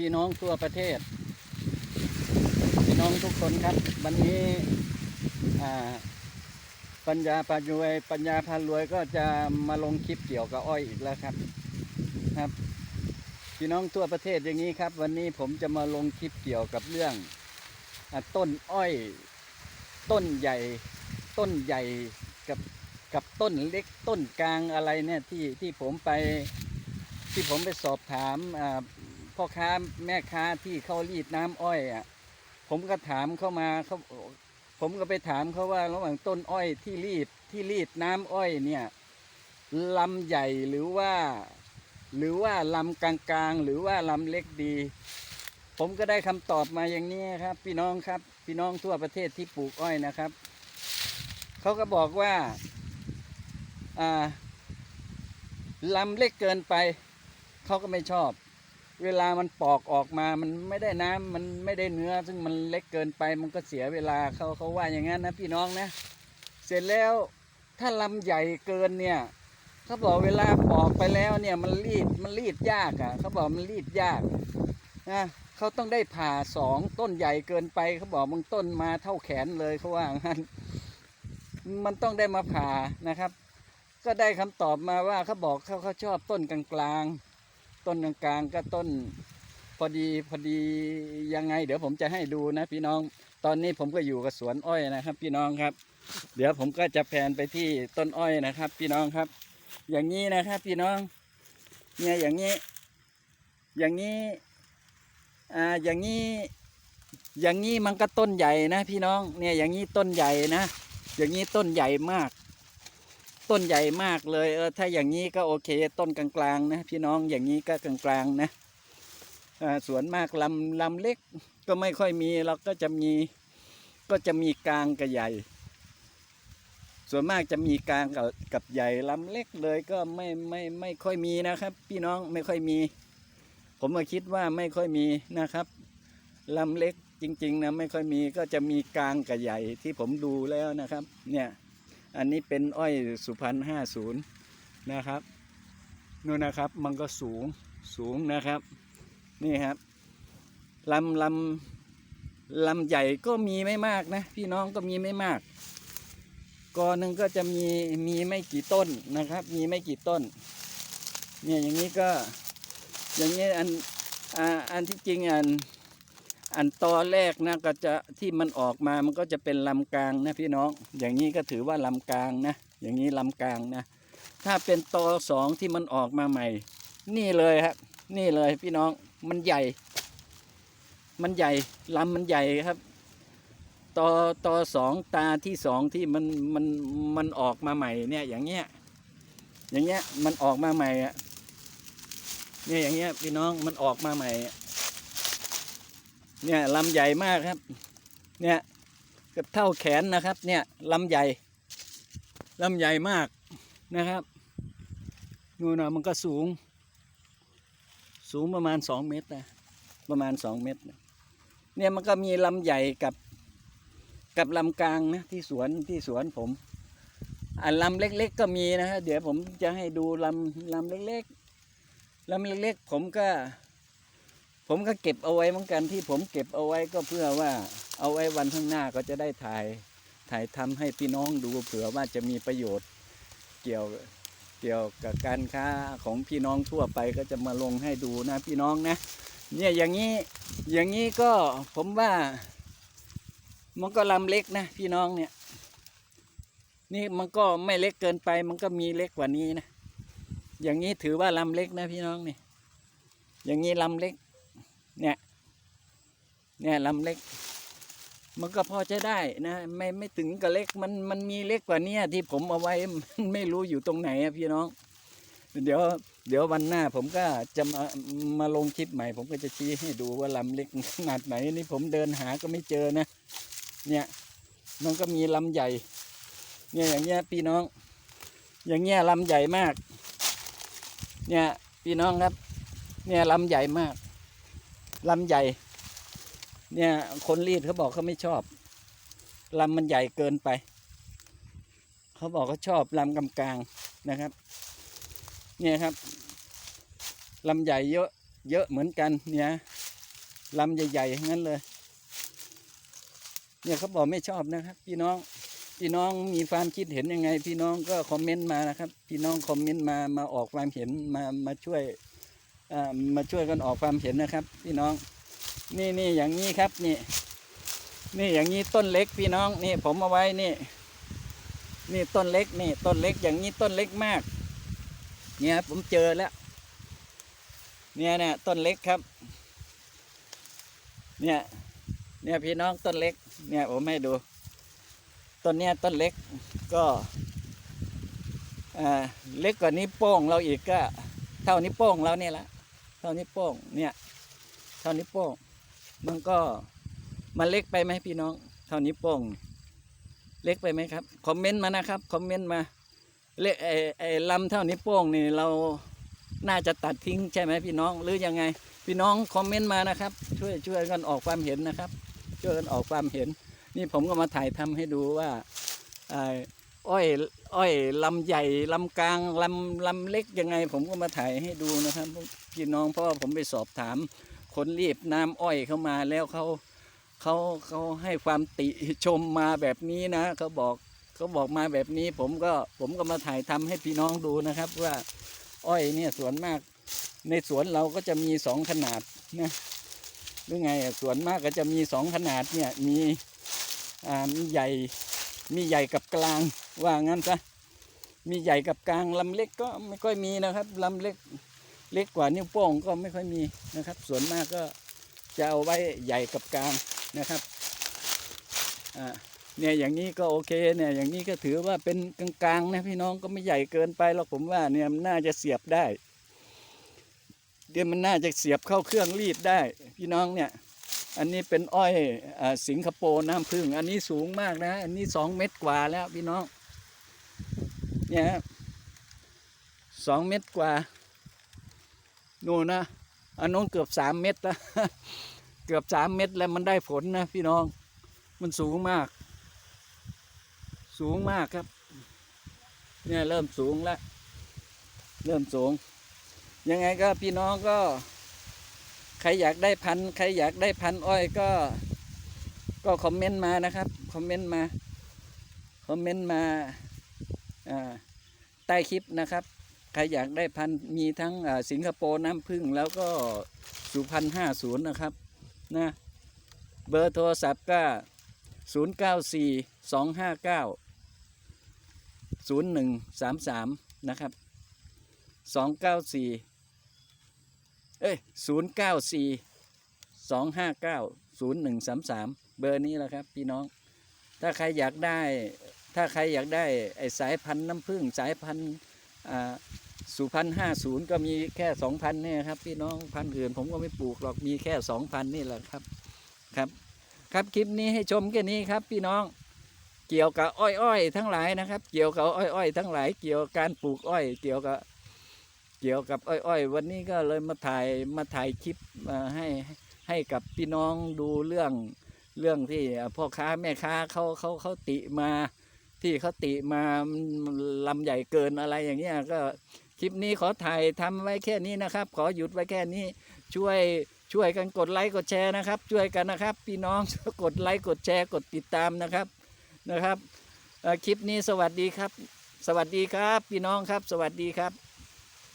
พี่น้องทั่วประเทศ พี่น้องทุกคนครับ วันนี้ปัญญาปารวย ปัญญาพารวยก็จะมาลงคลิปเกี่ยวกับอ้อยอีกแล้วครับครับ พี่น้องทั่วประเทศอย่างนี้ครับ วันนี้ผมจะมาลงคลิปเกี่ยวกับเรื่องอต้นอ้อย ต้นใหญ่ ต้นใหญ่กับกับต้นเล็กต้นกลางอะไรเนี่ยที่ที่ผมไปที่ผมไปสอบถามอ่า พ่อค้าแม่ค้าที่เขารีดน้ำอ้อยอะ ผมก็ถามเข้ามาเขาผมก็ไปถามเขาว่าระหว่างต้นอ้อยที่รีดที่รีดน้ำอ้อยเนี่ยลำใหญ่หรือว่า หรือว่าลำกลางๆ หรือว่าลำเล็กดี ผมก็ได้คำตอบมาอย่างนี้ครับ พี่น้องครับ พี่น้องทั่วประเทศที่ปลูกอ้อยนะครับเขาก็บอกว่าอ่าลำเล็กเกินไปเขาก็ไม่ชอบ เวลามันปอกออกมา มันไม่ได้น้ำมันไม่ได้เนื้อ ซึ่งมันเล็กเกินไป มันก็เสียเวลาเขาเขาว่าอย่างนั้นนะพี่น้องนะ เสร็จแล้วถ้าลำใหญ่เกินเนี่ยเขาบอกเวลาปอกไปแล้วเนี่ยมันรีดมันรีดยากอะเขาบอกมันรีดยากนะเขาต้องได้ผ่าสองต้นใหญ่เกินไปเขาบอกมึงต้นมาเท่าแขนเลยเขาว่างั้นมันต้องได้มาผ่านะครับ ก็ได้คำตอบมาว่าเขาบอกเขาเขาชอบต้นกลางๆ ต้นกลางๆก็ต้น พอดีพอดียังไง เดี๋ยวผมจะให้ดูนะ พี่น้องตอนนี้ผมก็อยู่กับสวนอ้อยนะครับ พี่น้องครับ เดี๋ยวผมก็จะแพนไปที่ต้นอ้อยนะครับ พี่น้องครับ อย่างนี้นะครับ พี่น้อง เนี่ยอย่างนี้ อย่างนี้อ่าอย่างนี้อย่างนี้มันก็ต้นใหญ่นะ พี่น้องเนี่ยอย่างนี้ต้นใหญ่นะ อย่างนี้ต้นใหญ่มาก ต้นใหญ่มากเลยเออถ้าอย่างนี้ก็โอเค ต้นกลางๆนะพี่น้องอย่างนี้ก็กลางๆนะสวนมากลำลำเล็กก็ไม่ค่อยมีเราก็จะมีก็จะมีกลางกับใหญ่ ส่วนมากจะมีกลางกับกับใหญ่ลำเล็กเลยก็ไม่ไม่ไม่ค่อยมีนะครับ พี่น้องไม่ค่อยมี ผมมาคิดว่าไม่ค่อยมีนะครับลำเล็กจริงๆนะไม่ค่อยมีก็จะมีกลางกับใหญ่ที่ผมดูแล้วนะครับ เนี่ย อันนี้เป็นอ้อยสุพรรณห้าศูนย์นะครับนู่นนะครับมันก็สูงสูงนะครับ นี่ครับลำลำลำใหญ่ก็มีไม่มากนะ พี่น้องก็มีไม่มากกอหนึ่งก็จะมีมีไม่กี่ต้นนะครับ มีไม่กี่ต้น เนี่ยอย่างนี้ก็อย่างนี้อันอ,อันที่จริงอัน อันตอแรกนะก็จะที่มันออกมามันก็จะเป็นลำกลางนะพี่น้อง อย่างนี้ก็ถือว่าลำกลางนะ อย่างนี้ลำกลางนะ ถ้าเป็นตอสองที่มันออกมาใหม่ นี่เลยครับ นี่เลยพี่น้อง มันใหญ่ มันใหญ่ลำมันใหญ่ครับตอตอสองตาที่สองที่มันมันมันออกมาใหม่เนี่ยอย่างเงี้ย อย่างเงี้ยมันออกมาใหม่อะเนี่ยอย่างเงี้ยพี่น้องมันออกมาใหม่อะ เนี่ยลำใหญ่มากครับ เนี่ยเกือบเท่าแขนนะครับ เนี่ยลำใหญ่ลำใหญ่มากนะครับนู่นนะมันก็สูง สูงประมาณสองเมตรนะประมาณสองเมตรนะเนี่ยมันก็มีลำใหญ่กับกับลำกลางนะที่สวนที่สวนผมอันลำเล็ก ๆ ก็มีนะฮะเดี๋ยวผมจะให้ดูลำลำเล็ก ๆลำเล็ก ๆ ผมก็ ผมก็เก็บเอาไว้เหมือนกันที่ผมเก็บเอาไว้ก็เพื่อว่าเอาไว้วันข้างหน้าก็จะได้ถ่าย ถ่ายทำให้พี่น้องดูเผื่อว่าจะมีประโยชน์เกี่ยวเกี่ยวกับการค้าของพี่น้องทั่วไปก็จะมาลงให้ดูนะพี่น้องนะ เนี่ยอย่างนี้อย่างนี้ก็ผมว่า มันก็ลำเล็กนะพี่น้องเนี่ย นี่มันก็ไม่เล็กเกินไป มันก็มีเล็กกว่านี้นะ อย่างนี้ถือว่าลำเล็กนะพี่น้องนี่ อย่างนี้ลำเล็ก เนี่ย เนี่ยลำเล็ก มันก็พอจะได้นะ ไม่ไม่ถึงกับเล็กมันมันมีเล็กกว่านี้ที่ผมเอาไว้มันไม่รู้อยู่ตรงไหนอะพี่น้อง เดี๋ยว เดี๋ยววันหน้า ผมก็จะมามาลงคลิปใหม่ ผมก็จะชี้ให้ดูว่าลำเล็กขนาดไหนนี่ผมเดินหาก็ไม่เจอนะ เนี่ย มันก็มีลำใหญ่ เนี่ยอย่างเงี้ยพี่น้อง อย่างเงี้ยลำใหญ่มาก เนี่ยพี่น้องครับ เนี่ยลำใหญ่มาก ลำใหญ่ เนี่ยคนรีดเขาบอกเขาไม่ชอบลำมันใหญ่เกินไป เขาบอกเขาชอบลำกำกลางนะครับ เนี่ยครับลำใหญ่เยอะเยอะเหมือนกันเนี่ยลำใหญ่ๆงนั้นเลย เนี่ยเขาบอกไม่ชอบนะครับ พี่น้องพี่น้องมีความคิดเห็นยังไง พี่น้องก็คอมเมนต์มานะครับ พี่น้องคอมเมนต์มามาออกความเห็นมามาช่วย มาช่วยกันออกความเห็นนะครับ พี่น้อง นี่นี่อย่างนี้ครับนี่ นี่อย่างนี้ต้นเล็กพี่น้องนี่ผมเอาไว้นี่ นี่ต้นเล็กนี่ต้นเล็กอย่างนี้ต้นเล็กมาก เนี่ยผมเจอแล้ว เนี่ยเนี่ยต้นเล็กครับ เนี่ยเนี่ยพี่น้องต้นเล็ก เนี่ยผมให้ดู ต้นเนี้ยต้นเล็กก็อ่าเล็กกว่านี้โป้งเราอีกก็ เท่านี้โป้งเราเนี่ยละ ท่านี้วโป้งเนี่ยเท่านี้วโป้งมันก็มันเล็กไปไหมพี่น้อง เท่านี้วโป้งเล็กไปไหมครับคอมเมนต์มานะครับคอมเมนต์มาเล็กไอ้ไอ้ลำเท่านี้วโป้งนี่เราน่าจะตัดทิ้งใช่ไหมพี่น้องหรือยังไง พี่น้องคอมเมนต์มานะครับ ช่วยช่วยกันออกความเห็นนะครับ ช่วยกันออกความเห็น นี่ผมก็มาถ่ายทำให้ดูว่าไอ้อยอ้อยลำใหญ่ลำกลางลำลำเล็กยังไง ผมก็มาถ่ายให้ดูนะครับพี่น้องเพราะว่าผมไปสอบถาม คนรีบน้ำอ้อยเข้ามาแล้วเขาเขาเขาให้ความติชมมาแบบนี้นะเขาบอกเขาบอกมาแบบนี้ ผมก็ผมก็มาถ่ายทำให้พี่น้องดูนะครับ ว่า อ้อยเนี่ยสวนมากในสวนเราก็จะมีสองขนาดนะหรือไงสวนมากก็จะมีสองขนาดเนี่ยมีอ่ามีใหญ่มีใหญ่กับกลาง ว่างั้นซะมีใหญ่กับกลางลำเล็กก็ไม่ค่อยมีนะครับลำเล็กเล็กกว่านิ้วโป้งก็ไม่ค่อยมีนะครับ ส่วนมากก็จะเอาไว้ใหญ่กับกลางนะครับอ่าเนี่ยอย่างนี้ก็โอเคเนี่ยอย่างนี้ก็ถือว่าเป็นกลางๆนะพี่น้องก็ไม่ใหญ่เกินไปหรอกผมว่าเนี่ยมันน่าจะเสียบได้เดี๋ยวมันน่าจะเสียบเข้าเครื่องรีดได้ พี่น้องเนี่ย อันนี้เป็นอ้อยอสิงคโปร์น้ำผึ้งอันนี้สูงมากนะ อันนี้สองเมตรกว่าแล้วพี่น้อง เนี่ยสองเมตรกว่านู่นนะอันนู้นเกือบสามเมตรแล้วเกือบสามเมตรแล้วมันได้ผลนะพี่น้อง มันสูงมาก สูงมากครับ เนี่ยเริ่มสูงแล้ว เริ่มสูง ยังไงก็พี่น้องก็ ใครอยากได้พันใครอยากได้พันอ้อยก็ ก็คอมเมนต์มานะครับ คอมเมนต์มา คอมเมนต์มา ใต้คลิปนะครับ ใครอยากได้พันมีทั้งสิงคโปร์น้ำผึ้งแล้วก็สุพรรณห้าศูนย์นะครับนะเบอร์โทรศัพท์ก็ศูนย์เก้าสี่สองห้าเก้าศูนย์หนึ่งสามสามนะครับสองเก้าสี่เอ้ยศูนย์เก้าสี่สองห้าเก้าศูนย์หนึ่งสามสามเบอร์นี้แหละครับพี่น้อง ถ้าใครอยากได้ ถ้าใครอยากได้ไอ้สายพันธุ์น้ำผึ้งสายพันธุ์สุพันห้าศูนย์ก็มีแค่สองพันเนี่ยครับพี่น้องพันธุ์อื่นผมก็ไม่ปลูกหรอกมีแค่สองพันนี่แหละครับครับครับคลิปนี้ให้ชมแค่นี้ครับพี่น้องเกี่ยวกับอ้อยๆทั้งหลายนะครับ เกี่ยวกับอ้อยๆทั้งหลายเกี่ยวกับการปลูกอ้อย เกี่ยวกับเกี่ยวกับอ้อยๆ วันนี้ก็เลยมาถ่ายมาถ่ายคลิปมาให้ให้กับพี่น้องดูเรื่องเรื่องที่พ่อค้าแม่ค้าเขาเขาเขาติมา ที่เขาติมาลำใหญ่เกินอะไรอย่างเงี้ยก็คลิปนี้ขอถ่ายทำไว้แค่นี้นะครับ ขอหยุดไว้แค่นี้ช่วยช่วยกันกดไลค์กดแชร์นะครับ ช่วยกันนะครับ พี่น้องกดไลค์กดแชร์กดติดตามนะครับนะครับคลิปนี้สวัสดีครับ สวัสดีครับ พี่น้องครับ สวัสดีครับ